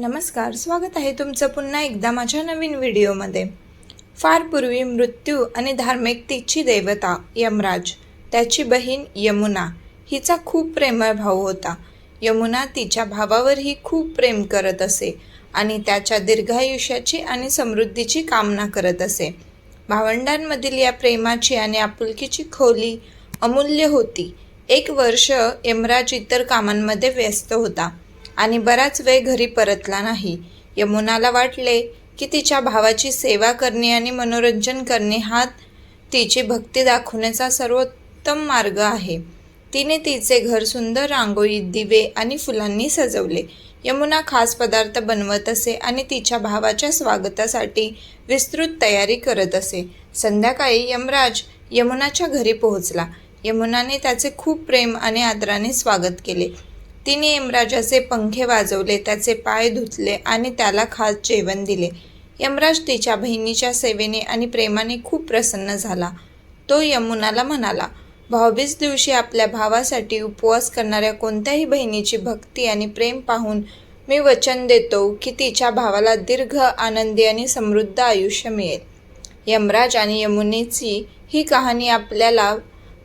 नमस्कार स्वागत आहे तुमचं पुन्हा एकदा माझ्या नवीन व्हिडिओमध्ये. फार पूर्वी मृत्यू आणि धार्मिकतेची देवता यमराज त्याची बहीण यमुना हिचा खूप प्रेमळ भाऊ होता. यमुना तिच्या भावावरही खूप प्रेम करत असे आणि त्याच्या दीर्घायुष्याची आणि समृद्धीची कामना करत असे. भावंडांमधील या प्रेमाची आणि आपुलकीची खोली अमूल्य होती. एक वर्ष यमराज इतर कामांमध्ये व्यस्त होता. आणि बराच वेळ घरी परतला नाही. यमुनाला वाटले की तिच्या भावाची सेवा करणे आणि मनोरंजन करणे हा तिची भक्ती दाखवण्याचा सर्वोत्तम मार्ग आहे. तिने तिचे घर सुंदर रांगोळी दिवे आणि फुलांनी सजवले. यमुना खास पदार्थ बनवत असे आणि तिच्या भावाच्या स्वागतासाठी विस्तृत तयारी करत असे. संध्याकाळी यमराज यमुनाच्या घरी पोहोचला. यमुनाने त्याचे खूप प्रेम आणि आदराने स्वागत केले. तिने यमराजाचे पंखे वाजवले त्याचे पाय धुतले आणि त्याला खास जेवण दिले. यमराज तिच्या बहिणीच्या सेवेने आणि प्रेमाने खूप प्रसन्न झाला. तो यमुनाला म्हणाला भाऊबीज दिवशी आपल्या भावासाठी उपवास करणाऱ्या कोणत्याही बहिणीची भक्ती आणि प्रेम पाहून मी वचन देतो की तिच्या भावाला दीर्घ आनंदी आणि समृद्ध आयुष्य मिळेल. यमराज आणि यमुनेची ही कहाणी आपल्याला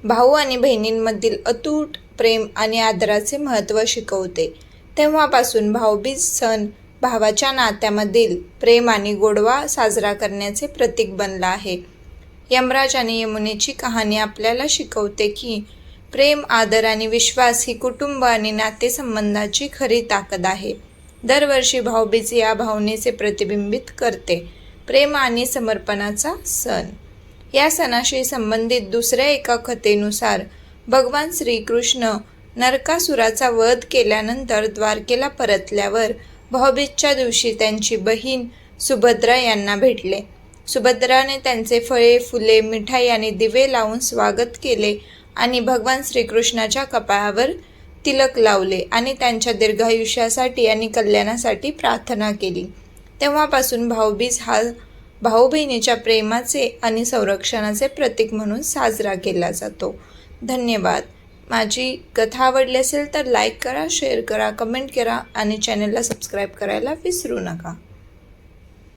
भाऊ आणि बहिणींमधील अतूट प्रेम आणि आदराचे महत्त्व शिकवते. तेव्हापासून भाऊबीज सण भावाच्या नात्यामधील प्रेम आणि गोडवा साजरा करण्याचे प्रतीक बनला आहे. यमराज आणि यमुनेची कहाणी आपल्याला शिकवते की प्रेम आदर आणि विश्वास ही कुटुंब आणि नातेसंबंधाची खरी ताकद आहे. दरवर्षी भाऊबीज या भावनेचे प्रतिबिंबित करते. प्रेम आणि समर्पणाचा सण. या सणाशी संबंधित दुसऱ्या एका कथेनुसार भगवान श्रीकृष्ण नरकासुराचा वध केल्यानंतर द्वारकेला परतल्यावर भाऊबीजच्या दिवशी त्यांची बहीण सुभद्रा यांना भेटले. सुभद्राने त्यांचे फळे फुले मिठाई आणि दिवे लावून स्वागत केले आणि भगवान श्रीकृष्णाच्या कपाळावर तिलक लावले आणि त्यांच्या दीर्घायुष्यासाठी आणि कल्याणासाठी प्रार्थना केली. तेव्हापासून भाऊबीज हा भाऊ बहिणीच्या प्रेमाचे आणि संरक्षणाचे प्रतीक म्हणून साजरा केला जातो. धन्यवाद. माझी कथा आवडली असेल तर लाईक करा शेअर करा कमेंट करा आणि चॅनलला सबस्क्राईब करायला विसरू नका.